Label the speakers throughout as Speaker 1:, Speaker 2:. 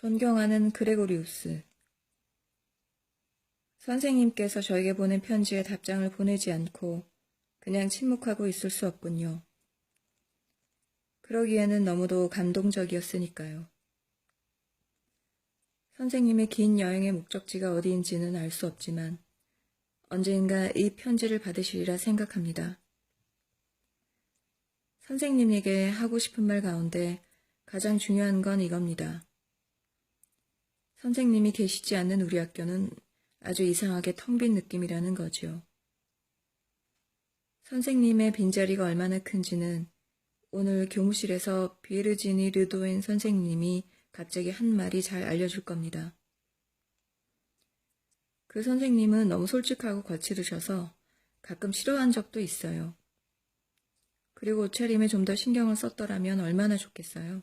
Speaker 1: 존경하는 그레고리우스. 선생님께서 저에게 보낸 편지에 답장을 보내지 않고 그냥 침묵하고 있을 수 없군요. 그러기에는 너무도 감동적이었으니까요. 선생님의 긴 여행의 목적지가 어디인지는 알 수 없지만 언젠가 이 편지를 받으시리라 생각합니다. 선생님에게 하고 싶은 말 가운데 가장 중요한 건 이겁니다. 선생님이 계시지 않는 우리 학교는 아주 이상하게 텅 빈 느낌이라는 거지요. 선생님의 빈자리가 얼마나 큰지는 오늘 교무실에서 비에르지니 르도엔 선생님이 갑자기 한 말이 잘 알려줄 겁니다. 그 선생님은 너무 솔직하고 거칠으셔서 가끔 싫어한 적도 있어요. 그리고 옷차림에 좀 더 신경을 썼더라면 얼마나 좋겠어요.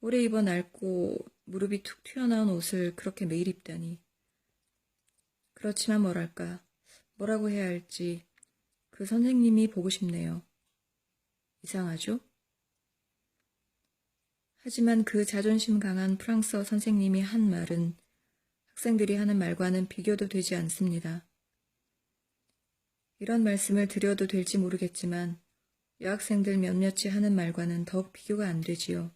Speaker 1: 오래 입어 낡고 무릎이 툭 튀어나온 옷을 그렇게 매일 입다니. 그렇지만 뭐랄까, 뭐라고 해야 할지 그 선생님이 보고 싶네요. 이상하죠? 하지만 그 자존심 강한 프랑스어 선생님이 한 말은 학생들이 하는 말과는 비교도 되지 않습니다. 이런 말씀을 드려도 될지 모르겠지만 여학생들 몇몇이 하는 말과는 더욱 비교가 안 되지요.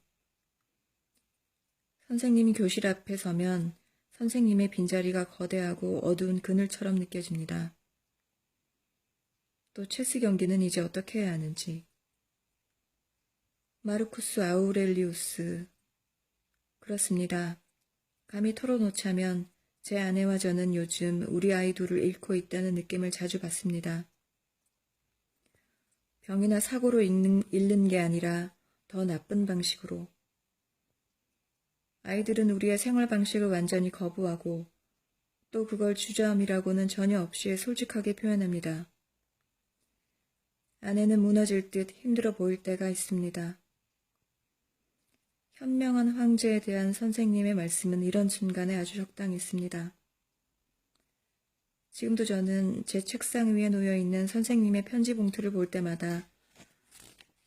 Speaker 1: 선생님이 교실 앞에 서면 선생님의 빈자리가 거대하고 어두운 그늘처럼 느껴집니다. 또 체스 경기는 이제 어떻게 해야 하는지. 마르쿠스 아우렐리우스. 그렇습니다. 감히 털어놓자면 제 아내와 저는 요즘 우리 아이 둘을 잃고 있다는 느낌을 자주 받습니다. 병이나 사고로 잃는, 잃는 게 아니라 더 나쁜 방식으로. 아이들은 우리의 생활 방식을 완전히 거부하고 또 그걸 주저함이라고는 전혀 없이 솔직하게 표현합니다. 아내는 무너질 듯 힘들어 보일 때가 있습니다. 현명한 황제에 대한 선생님의 말씀은 이런 순간에 아주 적당했습니다. 지금도 저는 제 책상 위에 놓여 있는 선생님의 편지 봉투를 볼 때마다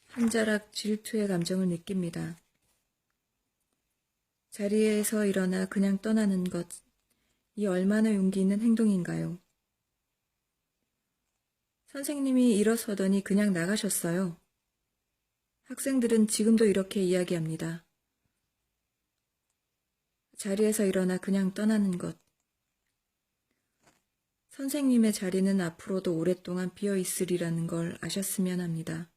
Speaker 1: 한 자락 질투의 감정을 느낍니다. 자리에서 일어나 그냥 떠나는 것, 이 얼마나 용기 있는 행동인가요? 선생님이 일어서더니 그냥 나가셨어요. 학생들은 지금도 이렇게 이야기합니다. 자리에서 일어나 그냥 떠나는 것. 선생님의 자리는 앞으로도 오랫동안 비어 있으리라는 걸 아셨으면 합니다.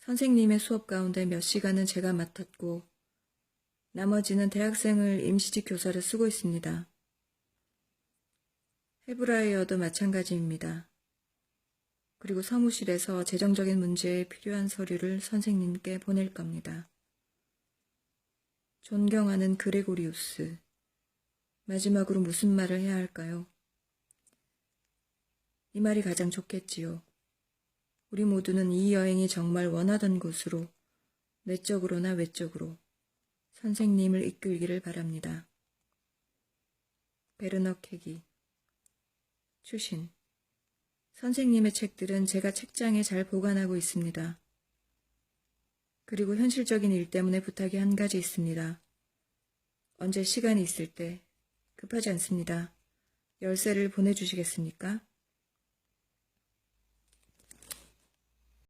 Speaker 1: 선생님의 수업 가운데 몇 시간은 제가 맡았고, 나머지는 대학생을 임시직 교사를 쓰고 있습니다. 헤브라이어도 마찬가지입니다. 그리고 사무실에서 재정적인 문제에 필요한 서류를 선생님께 보낼 겁니다. 존경하는 그레고리우스. 마지막으로 무슨 말을 해야 할까요? 이 말이 가장 좋겠지요. 우리 모두는 이 여행이 정말 원하던 곳으로 내적으로나 외적으로 선생님을 이끌기를 바랍니다. 베르너 캐기 추신 선생님의 책들은 제가 책장에 잘 보관하고 있습니다. 그리고 현실적인 일 때문에 부탁이 한 가지 있습니다. 언제 시간이 있을 때 급하지 않습니다. 열쇠를 보내주시겠습니까?